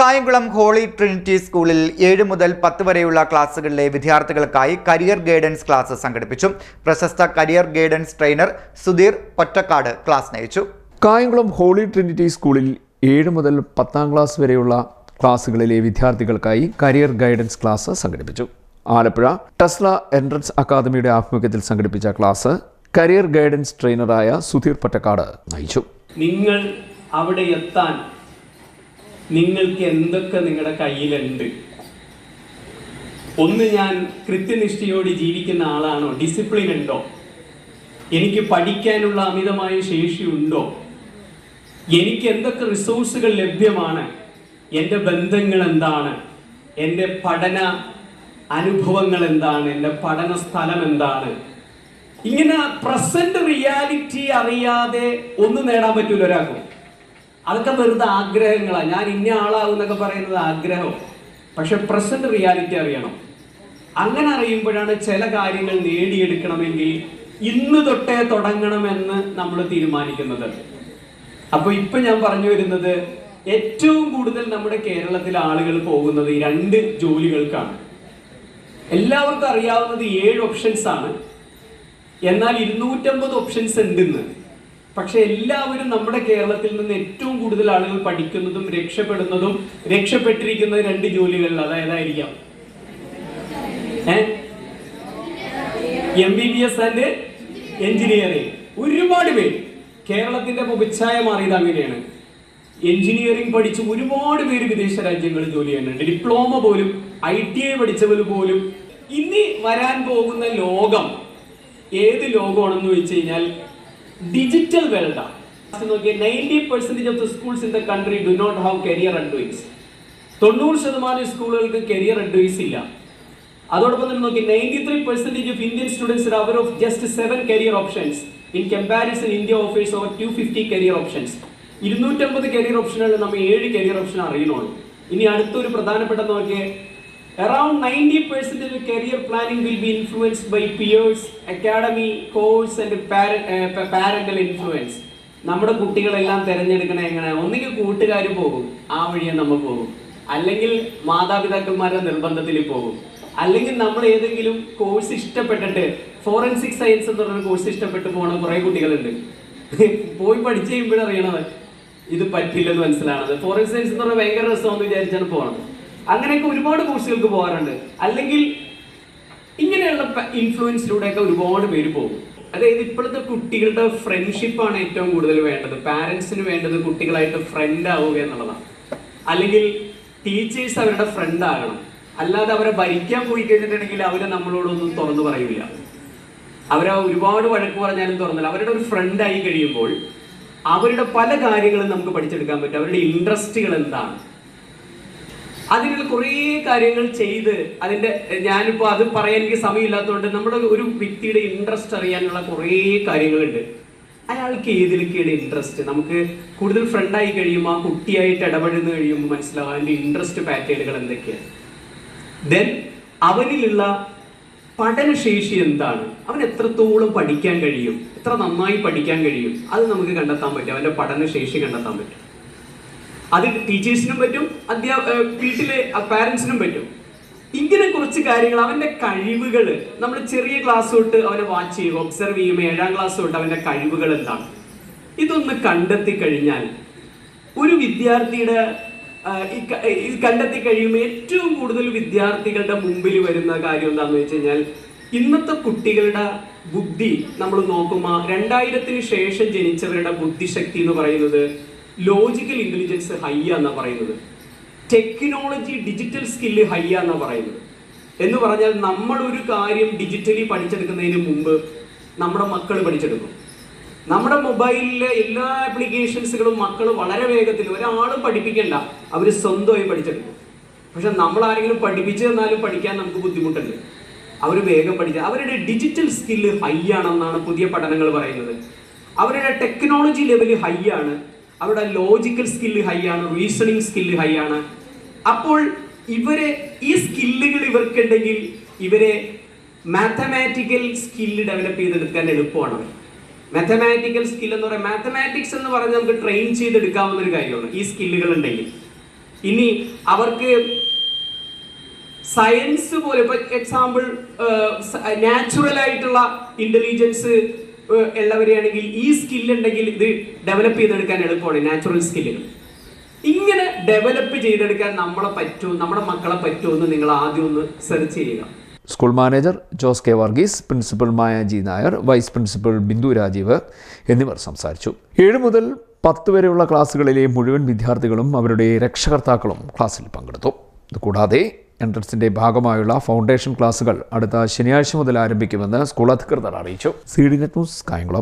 Kayamkulam holy Trinity സ്കൂളിൽ ഏഴ് മുതൽ പത്ത് വരെയുള്ള ക്ലാസ്സുകളിലെ വിദ്യാർത്ഥികൾക്കായി കരിയർ ഗൈഡൻസ് ക്ലാസ് സംഘടിപ്പിച്ചു. പ്രശസ്ത career guidance trainer Sudheer Pottakkad class നയിച്ചു. കായംകുളം ഹോളി ട്രിനിറ്റി സ്കൂളിൽ ഏഴ് മുതൽ പത്താം ക്ലാസ് വരെയുള്ള ക്ലാസ്സുകളിലെ വിദ്യാർത്ഥികൾക്കായി കരിയർ ഗൈഡൻസ് ക്ലാസ് സംഘടിപ്പിച്ചു. ആലപ്പുഴ ടെസ്ല എൻട്രൻസ് അക്കാദമിയുടെ ആഭിമുഖ്യത്തിൽ സംഘടിപ്പിച്ച ക്ലാസ് കരിയർ ഗൈഡൻസ് ട്രെയിനറായ സുധീർ പൊറ്റക്കാട് നയിച്ചു. നിങ്ങൾ അവിടെ എത്താൻ നിങ്ങൾക്ക് എന്തൊക്കെ നിങ്ങളുടെ കയ്യിലുണ്ട്? ഒന്ന് ഞാൻ കൃത്യനിഷ്ഠയോട് ജീവിക്കുന്ന ആളാണോ? ഡിസിപ്ലിൻ ഉണ്ടോ? എനിക്ക് പഠിക്കാനുള്ള അമിതമായ ശേഷി ഉണ്ടോ? എനിക്ക് എന്തൊക്കെ റിസോഴ്സുകൾ ലഭ്യമാണ്? എന്റെ ബന്ധങ്ങൾ എന്താണ്? എന്റെ പഠന അനുഭവങ്ങൾ എന്താണ്? എന്റെ പഠന സ്ഥലം എന്താണ്? ഇങ്ങനെ പ്രസന്റ് റിയാലിറ്റി അറിയാതെ ഒന്നും നേടാൻ പറ്റൂല ഒരാൾക്കും. അതൊക്കെ വെറുതെ ആഗ്രഹങ്ങളാണ് ഞാൻ ഇന്ന ആളാകും എന്നൊക്കെ പറയുന്നത് ആഗ്രഹം. പക്ഷെ പ്രസന്റ് റിയാലിറ്റി അറിയണം. അങ്ങനെ അറിയുമ്പോഴാണ് ചില കാര്യങ്ങൾ നേടിയെടുക്കണമെങ്കിൽ ഇന്ന് തൊട്ടേ തുടങ്ങണമെന്ന് നമ്മൾ തീരുമാനിക്കുന്നത്. അപ്പൊ ഇപ്പൊ ഞാൻ പറഞ്ഞു വരുന്നത് ഏറ്റവും കൂടുതൽ നമ്മുടെ കേരളത്തിലെ ആളുകൾ പോകുന്നത് ഈ രണ്ട് ജോലികൾക്കാണ്. എല്ലാവർക്കും അറിയാവുന്നത് ഏഴ് ഓപ്ഷൻസ് ആണ്. എന്നാൽ ഇരുന്നൂറ്റമ്പത് ഓപ്ഷൻസ് ഉണ്ടെന്ന്. പക്ഷെ എല്ലാവരും നമ്മുടെ കേരളത്തിൽ നിന്ന് ഏറ്റവും കൂടുതൽ ആളുകൾ പഠിക്കുന്നതും രക്ഷപ്പെടുന്നതും രക്ഷപ്പെട്ടിരിക്കുന്ന രണ്ട് ജോലികളിൽ അതായതായിരിക്കാം. M B B S and engineering ഒരുപാട് പേര്. കേരളത്തിന്റെ മുഖച്ഛായ മാറിയത് അങ്ങനെയാണ്. എഞ്ചിനീയറിംഗ് പഠിച്ച് ഒരുപാട് പേര് വിദേശ രാജ്യങ്ങളിൽ ജോലി ചെയ്യുന്നുണ്ട്. ഡിപ്ലോമ പോലും ഐ ടി ഐ പഠിച്ചവർ പോലും. ഇനി വരാൻ പോകുന്ന ലോകം ഏത് ലോകമാണെന്ന് വെച്ച് കഴിഞ്ഞാൽ ഡിജിറ്റൽ വേൾഡാണ് നോക്കിയാൽ ninety percentage of the schools in the country do not have career advice തൊണ്ണൂറ് ശതമാനം സ്കൂളുകൾക്ക് കരിയർ അഡ്വൈസ് ഇല്ല. അതോടൊപ്പം തന്നെ നോക്കി ninety three percentage of Indian students aware of just seven career options in comparison India offers over two fifty career options ഇരുന്നൂറ്റമ്പത് career ഓപ്ഷനുകളിൽ നമ്മൾ ഏഴ് കരിയർ ഓപ്ഷൻ അറിയണുള്ളൂ ഇനി അടുത്തൊരു പ്രധാനപ്പെട്ട നോക്കിയേ around ninety percentage career planning will be influenced by peers academy course and parental influence. നമ്മുടെ കുട്ടികളെല്ലാം തിരഞ്ഞെടുക്കണ എങ്ങനെ? ഒന്നുകിൽ കൂട്ടുകാർ പോകും ആ വഴിയെ നമ്മൾ പോകും. അല്ലെങ്കിൽ മാതാപിതാക്കന്മാരുടെ നിർബന്ധത്തിൽ പോകും. അല്ലെങ്കിൽ നമ്മൾ ഏതെങ്കിലും കോഴ്സ് ഇഷ്ടപ്പെട്ടിട്ട് ഫോറൻസിക് സയൻസ് എന്ന് പറയുന്ന കോഴ്സ് ഇഷ്ടപ്പെട്ട് പോണ കുറെ കുട്ടികളുണ്ട്. പോയി പഠിച്ചു കഴിയുമ്പോഴറിയണത് ഇത് പറ്റില്ലെന്ന് മനസ്സിലാണത് ഫോറൻസിക് സയൻസ് എന്ന് പറഞ്ഞാൽ ഭയങ്കര രസമാണെന്ന് വിചാരിച്ചാണ് പോകണത് അങ്ങനെയൊക്കെ ഒരുപാട് കോഴ്സുകൾക്ക് പോകാറുണ്ട്. അല്ലെങ്കിൽ ഇങ്ങനെയുള്ള ഇൻഫ്ലുവൻസിലൂടെയൊക്കെ ഒരുപാട് പേര് പോകും. അതായത് ഇപ്പോഴത്തെ കുട്ടികളുടെ ഫ്രണ്ട്ഷിപ്പാണ് ഏറ്റവും കൂടുതൽ വേണ്ടത്. പാരൻസിന് വേണ്ടത് കുട്ടികളായിട്ട് ഫ്രണ്ട് ആവുക എന്നുള്ളതാണ്. അല്ലെങ്കിൽ ടീച്ചേഴ്സ് അവരുടെ ഫ്രണ്ട് ആകണം. അല്ലാതെ അവരെ ഭരിക്കാൻ പോയി കഴിഞ്ഞിട്ടുണ്ടെങ്കിൽ അവരെ നമ്മളോടൊന്നും തുറന്നു പറയില്ല അവരെ ഒരുപാട് വഴക്ക് പറഞ്ഞാലും തുറന്നില്ല. അവരുടെ ഒരു ഫ്രണ്ടായി കഴിയുമ്പോൾ അവരുടെ പല കാര്യങ്ങളും നമുക്ക് പഠിച്ചെടുക്കാൻ പറ്റും. അവരുടെ ഇൻട്രസ്റ്റുകൾ എന്താണ്? അതിനുള്ള കുറേ കാര്യങ്ങൾ ചെയ്ത് അതിന്റെ ഞാനിപ്പോൾ അത് പറയാൻ എനിക്ക് സമയമില്ലാത്തതുകൊണ്ട് നമ്മുടെ ഒരു വ്യക്തിയുടെ ഇൻട്രസ്റ്റ് അറിയാനുള്ള കുറേ കാര്യങ്ങളുണ്ട്. അയാൾക്ക് ഏതിലൊക്കെയാണ് ഇൻട്രസ്റ്റ് നമുക്ക് കൂടുതൽ ഫ്രണ്ടായി കഴിയുമ്പോൾ ആ കുട്ടിയായിട്ട് ഇടപെടുന്ന കഴിയുമ്പോൾ മനസ്സിലാവും അതിന്റെ ഇൻട്രസ്റ്റ് പാറ്റേണുകൾ എന്തൊക്കെയാണ്. ദെൻ അവനിലുള്ള പഠനശേഷി എന്താണ്? അവൻ എത്രത്തോളം പഠിക്കാൻ കഴിയും? എത്ര നന്നായി പഠിക്കാൻ കഴിയും? അത് നമുക്ക് കണ്ടെത്താൻ പറ്റും. അവന്റെ പഠനശേഷി കണ്ടെത്താൻ പറ്റും. അത് ടീച്ചേഴ്സിനും പറ്റും അധ്യാ വീട്ടിലെ പാരൻസിനും പറ്റും. ഇങ്ങനെ കുറച്ച് കാര്യങ്ങൾ അവന്റെ കഴിവുകൾ നമ്മൾ ചെറിയ ക്ലാസ് തൊട്ട് അവനെ വാച്ച് ചെയ്യും ഒബ്സർവ് ചെയ്യും ഏഴാം ക്ലാസ് തൊട്ട് അവന്റെ കഴിവുകൾ എന്താണ്? ഇതൊന്ന് കണ്ടെത്തി കഴിഞ്ഞാൽ ഒരു വിദ്യാർത്ഥിയുടെ ഇത് കണ്ടെത്തി കഴിയുമ്പോൾ ഏറ്റവും കൂടുതൽ വിദ്യാർത്ഥികളുടെ മുമ്പിൽ വരുന്ന കാര്യം എന്താണെന്ന് വെച്ച് കഴിഞ്ഞാൽ ഇന്നത്തെ കുട്ടികളുടെ ബുദ്ധി നമ്മൾ നോക്കുമ്പോൾ രണ്ടായിരത്തിന് ശേഷം ജനിച്ചവരുടെ ബുദ്ധിശക്തി എന്ന് പറയുന്നത് ലോജിക്കൽ ഇന്റലിജൻസ് ഹൈ എന്നാണ് പറയുന്നത്. ടെക്നോളജി ഡിജിറ്റൽ സ്കില്ല് ഹൈ എന്നാണ് പറയുന്നത്. എന്ന് പറഞ്ഞാൽ നമ്മൾ ഒരു കാര്യം ഡിജിറ്റലി പഠിച്ചെടുക്കുന്നതിന് മുമ്പ് നമ്മുടെ മക്കൾ പഠിച്ചെടുക്കും. നമ്മുടെ മൊബൈലിലെ എല്ലാ ആപ്ലിക്കേഷൻസുകളും മക്കൾ വളരെ വേഗത്തിൽ ഒരാളും പഠിപ്പിക്കണ്ട. അവർ സ്വന്തമായി പഠിച്ചെടുക്കും. പക്ഷെ നമ്മൾ ആരെങ്കിലും പഠിപ്പിച്ചു തന്നാലും പഠിക്കാൻ നമുക്ക് ബുദ്ധിമുട്ടുണ്ട്. അവർ വേഗം പഠിച്ച അവരുടെ ഡിജിറ്റൽ സ്കില്ല് ഹൈ ആണെന്നാണ് പുതിയ പഠനങ്ങൾ പറയുന്നത്. അവരുടെ ടെക്നോളജി ലെവൽ ഹൈ ആണ്. അവരുടെ ലോജിക്കൽ സ്കില്ല് ഹൈ ആണ് റീസണിങ് സ്കില്ല് ഹൈ ആണ്. അപ്പോൾ ഇവരെ ഈ സ്കില്ലുകൾ ഇവർക്കുണ്ടെങ്കിൽ ഇവരെ മാത്തമാറ്റിക്കൽ സ്കില്ല് ഡെവലപ്പ് ചെയ്തെടുക്കാൻ എളുപ്പമാണ്. മാത്തമാറ്റിക്കൽ സ്കിൽ എന്ന് പറയുന്നത് മാത്തമാറ്റിക്സ് എന്ന് പറഞ്ഞാൽ നമുക്ക് ട്രെയിൻ ചെയ്തെടുക്കാവുന്ന ഒരു കാര്യമാണ് ഈ സ്കില്ലുകൾ ഉണ്ടെങ്കിൽ. ഇനി അവർക്ക് സയൻസ് പോലെ ഇപ്പൊ എക്സാമ്പിൾ നാച്ചുറൽ ആയിട്ടുള്ള ഇന്റലിജൻസ് ഉള്ളവരെയാണെങ്കിൽ ഈ സ്കിൽ ഉണ്ടെങ്കിൽ ഇത് ഡെവലപ്പ് ചെയ്തെടുക്കാൻ എളുപ്പമാണ് നാച്ചുറൽ സ്കില്ലുകൾ ഇങ്ങനെ ഡെവലപ്പ് ചെയ്തെടുക്കാൻ നമ്മളെ പറ്റുമോ നമ്മുടെ മക്കളെ പറ്റുമോ എന്ന് നിങ്ങൾ ആദ്യം ഒന്ന് സെർച്ച് ചെയ്യുക. School manager Jose K Varghese principal Mayaji Nair vice principal Bindu Rajeev എന്നിവർ സംസാരിച്ചു. ഏഴ് മുതൽ പത്ത് വരെയുള്ള ക്ലാസ്സുകളിലെ മുഴുവൻ വിദ്യാർത്ഥികളും അവരുടെ രക്ഷകർത്താക്കളും ക്ലാസ്സിൽ പങ്കെടുത്തു. ഇതുകൂടാതെ എൻട്രൻസിന്റെ ഭാഗമായുള്ള ഫൗണ്ടേഷൻ ക്ലാസുകൾ അടുത്ത ശനിയാഴ്ച മുതൽ ആരംഭിക്കുമെന്ന് സ്കൂൾ അധികൃതർ അറിയിച്ചു. C D net news Kayamkulam.